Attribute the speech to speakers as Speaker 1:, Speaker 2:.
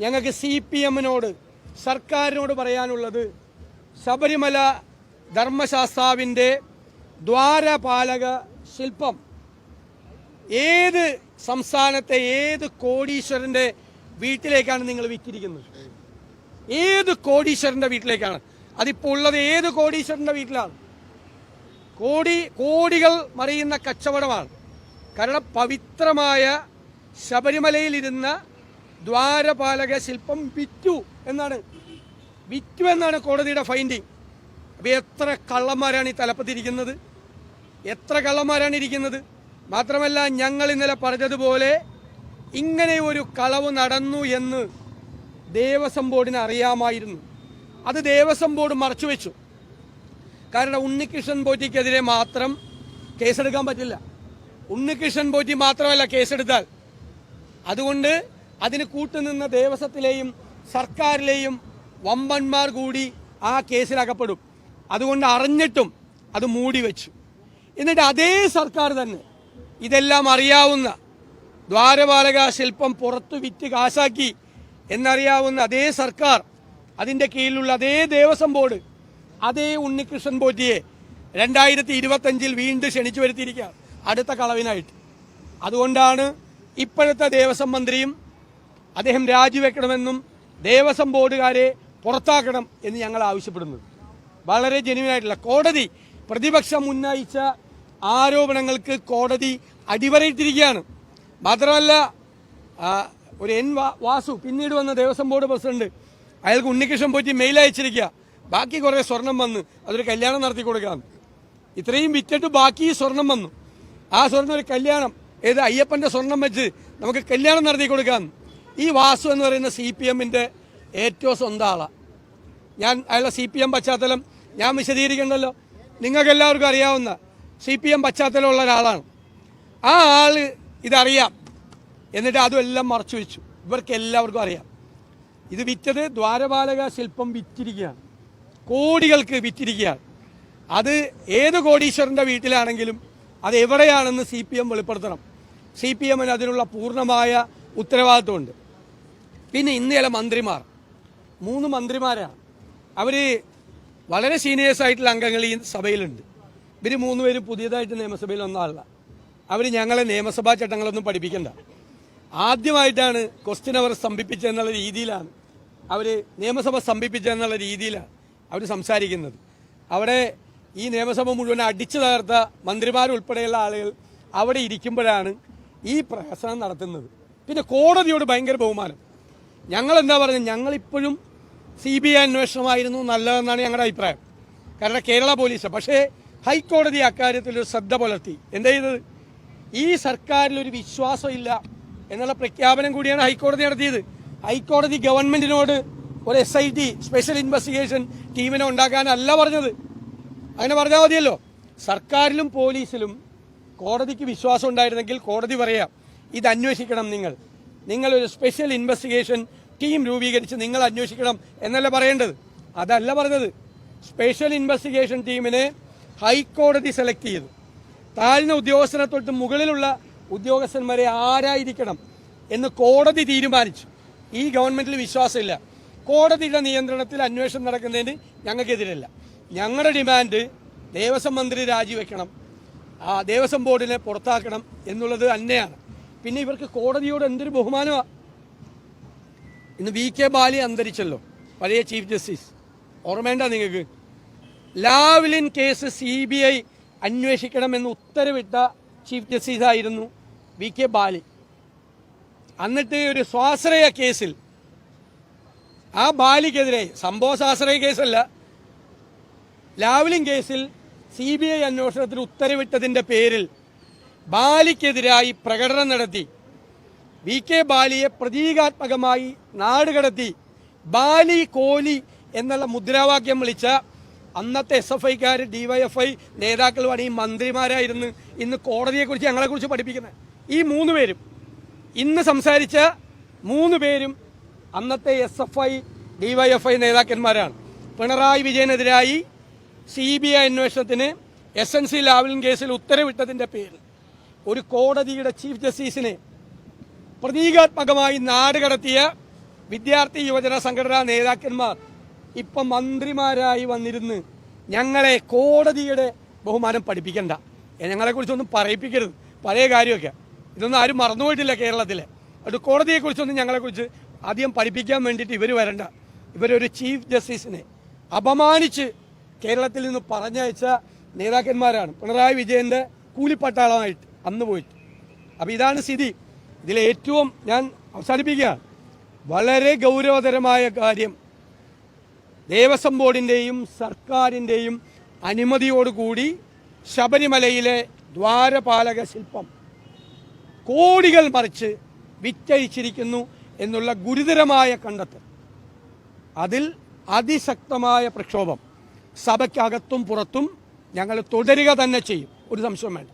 Speaker 1: ഞങ്ങൾക്ക് C P എമ്മിനോട് സർക്കാരിനോട് പറയാനുള്ളത് ശബരിമല ധർമ്മശാസ്താവിന്റെ ദ്വാരപാലക ശില്പം. ഏത് സംസ്ഥാനത്തെ ഏത് കോടീശ്വരന്റെ വീട്ടിലേക്കാണ് നിങ്ങൾ വിറ്റിരിക്കുന്നത്? ഏത് കോടീശ്വരന്റെ വീട്ടിലേക്കാണ്? അതിപ്പോൾ ഉള്ളത് ഏത് കോടീശ്വരന്റെ വീട്ടിലാണ്? കോടി കോടികൾ മറിയുന്ന കച്ചവടമാണ്. കാരണം പവിത്രമായ ശബരിമലയിലിരുന്ന ദ്വാരപാലക ശില്പം വിറ്റു എന്നാണ്. വിറ്റു എന്നാണ് കോടതിയുടെ ഫൈൻഡിങ് അപ്പോൾ എത്ര കള്ളന്മാരാണ് ഈ തലപ്പത്തിരിക്കുന്നത്? എത്ര കള്ളന്മാരാണ് ഇരിക്കുന്നത്? മാത്രമല്ല ഞങ്ങൾ ഇന്നലെ പറഞ്ഞതുപോലെ ഇങ്ങനെ ഒരു കളവ് നടന്നു എന്ന് ദേവസ്വം ബോർഡിന് അറിയാമായിരുന്നു. അത് ദേവസ്വം ബോർഡ് മറച്ചു വെച്ചു. കാരണം ഉണ്ണികൃഷ്ണൻ പോറ്റിക്കെതിരെ മാത്രം കേസെടുക്കാൻ പറ്റില്ല. ഉണ്ണികൃഷ്ണൻ പോറ്റി മാത്രമല്ല കേസെടുത്താൽ. അതുകൊണ്ട് അതിന് കൂട്ടുനിന്ന ദേവസ്വത്തിലെയും സർക്കാരിലെയും വമ്പന്മാർ കൂടി ആ കേസിൽ അകപ്പെടും. അതുകൊണ്ട് അറിഞ്ഞിട്ടും അത് മൂടി വെച്ചു. എന്നിട്ട് അതേ സർക്കാർ തന്നെ ഇതെല്ലാം അറിയാവുന്ന ദ്വാരപാലക ശില്പം പുറത്തു വിറ്റ് കാശാക്കി എന്നറിയാവുന്ന അതേ സർക്കാർ അതിന്റെ കീഴിലുള്ള അതേ ദേവസ്വം ബോർഡ് അതേ ഉണ്ണികൃഷ്ണൻ പോറ്റിയെ രണ്ടായിരത്തി ഇരുപത്തഞ്ചിൽ വീണ്ടും ക്ഷണിച്ചു വരുത്തിയിരിക്കുക അടുത്ത കളവിനായിട്ട്. അതുകൊണ്ടാണ് ഇപ്പോഴത്തെ ദേവസ്വം മന്ത്രിയും അദ്ദേഹം രാജിവെക്കണമെന്നും ദേവസ്വം ബോർഡുകാരെ പുറത്താക്കണം എന്ന് ഞങ്ങൾ ആവശ്യപ്പെടുന്നത്. വളരെ ജനുവിനായിട്ടുള്ള കോടതി പ്രതിപക്ഷം ഉന്നയിച്ച ആരോപണങ്ങൾക്ക് കോടതി അടിവരയിട്ടിരിക്കുകയാണ്. മാത്രമല്ല ഒരു എൻ വാസു പിന്നീട് വന്ന ദേവസ്വം ബോർഡ് പ്രസിഡന്റ് അയാൾക്ക് ഉണ്ണികൃഷ്ണൻ പോറ്റി മെയിൽ അയച്ചിരിക്കുക. ബാക്കി കുറേ സ്വർണം വന്ന് അതൊരു കല്യാണം നടത്തി കൊടുക്കാം ഇത്രയും വിറ്റിട്ട് ബാക്കി സ്വർണം വന്നു. ആ സ്വർണം ഒരു കല്യാണം ഏത് അയ്യപ്പന്റെ സ്വർണം വെച്ച് നമുക്ക് കല്യാണം നടത്തി കൊടുക്കാം ഈ വാസു എന്ന് പറയുന്ന സി പി എമ്മിന്റെ ഏറ്റവും സ്വന്തം ആളാണ് ഞാൻ അയാളുടെ സി പി എം പശ്ചാത്തലം ഞാൻ വിശദീകരിക്കണ്ടല്ലോ? നിങ്ങൾക്ക് എല്ലാവർക്കും അറിയാവുന്ന സി പി എം പശ്ചാത്തലമുള്ള ഒരാളാണ്. ആ ആൾ ഇതറിയാം. എന്നിട്ട് അതും എല്ലാം മറച്ചു വെച്ചു. ഇവർക്ക് എല്ലാവർക്കും അറിയാം. ഇത് വിറ്റത് ദ്വാരപാലക ശില്പം വിറ്റിരിക്കുകയാണ്. കോടികൾക്ക് വിറ്റിരിക്കുകയാണ്. അത് ഏത് കോടീശ്വരന്റെ വീട്ടിലാണെങ്കിലും അത് എവിടെയാണെന്ന് സി പി എം വെളിപ്പെടുത്തണം. സി പി എമ്മിന് അതിനുള്ള പൂർണമായ ഉത്തരവാദിത്വമുണ്ട്. പിന്നെ ഇന്ന് ചില മന്ത്രിമാർ. മൂന്ന് മന്ത്രിമാരാണ്. അവർ വളരെ സീനിയേഴ്സ് ആയിട്ടുള്ള അംഗങ്ങൾ ഈ സഭയിലുണ്ട്. ഇവർ മൂന്ന് പേര് പുതിയതായിട്ട് നിയമസഭയിൽ വന്ന അവർ ഞങ്ങളെ നിയമസഭാ ചട്ടങ്ങളൊന്നും പഠിപ്പിക്കണ്ട. ആദ്യമായിട്ടാണ് ക്വസ്റ്റ്യൻ അവർ സ്തംഭിപ്പിച്ചെന്നുള്ള രീതിയിലാണ് അവർ നിയമസഭ സ്തംഭിപ്പിച്ചെന്നുള്ള രീതിയിലാണ് അവർ സംസാരിക്കുന്നത്. അവിടെ ഈ നിയമസഭ മുഴുവൻ അടിച്ചു തകർത്ത മന്ത്രിമാരുൾപ്പെടെയുള്ള ആളുകൾ അവിടെ ഇരിക്കുമ്പോഴാണ് ഈ പ്രഹസനം നടത്തുന്നത്. പിന്നെ കോടതിയോട് ഭയങ്കര ബഹുമാനം. ഞങ്ങൾ എന്താ പറയുന്നത് ഞങ്ങളിപ്പോഴും സി ബി ഐ അന്വേഷണമായിരുന്നു നല്ലതെന്നാണ് ഞങ്ങളുടെ അഭിപ്രായം. കാരണം കേരള പോലീസ്. പക്ഷേ ഹൈക്കോടതി അക്കാര്യത്തിൽ ഒരു ശ്രദ്ധ പുലർത്തി. എന്താ ചെയ്തത്? ഈ സർക്കാരിൽ ഒരു വിശ്വാസമില്ല എന്നുള്ള പ്രഖ്യാപനം കൂടിയാണ് ഹൈക്കോടതി നടത്തിയത്. ഹൈക്കോടതി ഗവൺമെന്റിനോട് ഒരു S I T special investigation ടീമിനെ ഉണ്ടാക്കാനല്ല പറഞ്ഞത്. അങ്ങനെ പറഞ്ഞാൽ മതിയല്ലോ. സർക്കാരിലും പോലീസിലും കോടതിക്ക് വിശ്വാസം ഉണ്ടായിരുന്നെങ്കിൽ കോടതി പറയാം ഇത് അന്വേഷിക്കണം നിങ്ങൾ. നിങ്ങൾ ഒരു സ്പെഷ്യൽ ഇൻവെസ്റ്റിഗേഷൻ ടീം രൂപീകരിച്ച് നിങ്ങൾ അന്വേഷിക്കണം എന്നല്ല പറയേണ്ടത്? അതല്ല പറഞ്ഞത്. സ്പെഷ്യൽ ഇൻവെസ്റ്റിഗേഷൻ ടീമിനെ ഹൈക്കോടതി സെലക്ട് ചെയ്തു. താഴ്ന്ന ഉദ്യോഗസ്ഥനെ തൊട്ട് മുകളിലുള്ള ഉദ്യോഗസ്ഥന്മാരെ ആരായിരിക്കണം എന്ന് കോടതി തീരുമാനിച്ചു. ഈ ഗവൺമെന്റിൽ വിശ്വാസമില്ല. കോടതിയുടെ നിയന്ത്രണത്തിൽ അന്വേഷണം നടക്കുന്നതിന് ഞങ്ങൾക്കെതിരല്ല. ഞങ്ങളുടെ ഡിമാൻഡ് ദേവസ്വം മന്ത്രി രാജിവെക്കണം. ആ ദേവസ്വം ബോർഡിനെ പുറത്താക്കണം എന്നുള്ളത് തന്നെയാണ്. പിന്നെ ഇവർക്ക് കോടതിയോട് എന്തൊരു ബഹുമാനമാണ് ഇന്ന് വി കെ ബാലി അന്തരിച്ചല്ലോ പഴയ ചീഫ് ജസ്റ്റിസ്. ഓർമ്മേണ്ട നിങ്ങൾക്ക്? Lavalin case C B I അന്വേഷിക്കണമെന്ന് ഉത്തരവിട്ട ചീഫ് ജസ്റ്റിസ് ആയിരുന്നു വി കെ ബാലി. എന്നിട്ട് ഒരു സ്വാശ്രയ കേസിൽ ആ ബാലിക്കെതിരെ സംഭവ സ്വാശ്രയ കേസല്ല ലാവ്ലിൻ കേസിൽ സി ബി ഐ അന്വേഷണത്തിന് ഉത്തരവിട്ടതിന്റെ പേരിൽ ബാലിക്കെതിരായി പ്രകടനം നടത്തി. വി കെ ബാലിയെ പ്രതീകാത്മകമായി നാടുകടത്തി. ബാലി കോലി എന്നുള്ള മുദ്രാവാക്യം വിളിച്ച അന്നത്തെ എസ് എഫ് ഐക്കാർ ഡിവൈഎഫ്ഐ നേതാക്കളുമാണ് ഈ മന്ത്രിമാരായിരുന്നു ഇന്ന് കോടതിയെക്കുറിച്ച് ഞങ്ങളെക്കുറിച്ച് പഠിപ്പിക്കുന്നത്. ഈ മൂന്ന് പേരും. ഇന്ന് സംസാരിച്ച മൂന്ന് പേരും അന്നത്തെ എസ് എഫ് ഐ ഡിവൈഎഫ്ഐ നേതാക്കന്മാരാണ്. പിണറായി വിജയനെതിരായി സി ബി ഐ അന്വേഷണത്തിന് എസ് എൻ സി ലാവലിൻ കേസിൽ ഉത്തരവിട്ടതിന്റെ പേരിൽ. ഒരു കോടതിയുടെ ചീഫ് ജസ്റ്റിസിനെ പ്രതീകാത്മകമായി നാടുകടത്തിയ വിദ്യാർത്ഥി യുവജന സംഘടനാ നേതാക്കന്മാർ ഇപ്പം മന്ത്രിമാരായി വന്നിരുന്ന് ഞങ്ങളെ കോടതിയുടെ ബഹുമാനം പഠിപ്പിക്കണ്ട. ഞങ്ങളെക്കുറിച്ചൊന്നും പറയിപ്പിക്കരുത്. പഴയ കാര്യമൊക്കെ. ഇതൊന്നും ആരും മറന്നുപോയിട്ടില്ല കേരളത്തിലെ. അത് കോടതിയെക്കുറിച്ചൊന്നും ഞങ്ങളെക്കുറിച്ച് ആദ്യം പഠിപ്പിക്കാൻ വേണ്ടിയിട്ട് ഇവർ വരണ്ട. ഇവരൊരു ചീഫ് ജസ്റ്റിസിനെ അപമാനിച്ച് കേരളത്തിൽ നിന്ന് പറഞ്ഞയച്ച നേതാക്കന്മാരാണ് പിണറായി വിജയന്റെ കൂലിപ്പട്ടാളമായിട്ട്. അന്ന് പോയി. അപ്പോൾ ഇതാണ് സ്ഥിതി. ഇതിൽ ഏറ്റവും ഞാൻ അവസാനിപ്പിക്കുകയാണ്. വളരെ ഗൗരവതരമായ കാര്യം. ദേവസ്വം ബോർഡിന്റെയും സർക്കാരിന്റെയും അനുമതിയോടുകൂടി ശബരിമലയിലെ ദ്വാരപാലക ശില്പം കോടികൾ മറിച്ച് വിറ്റഴിച്ചിരിക്കുന്നു എന്നുള്ള ഗുരുതരമായ കണ്ടെത്തൽ. അതിൽ അതിശക്തമായ പ്രക്ഷോഭം. സഭയ്ക്കകത്തും പുറത്തും ഞങ്ങൾ തുടരുക തന്നെ ചെയ്യും. ഒരു സംശയം വേണ്ട.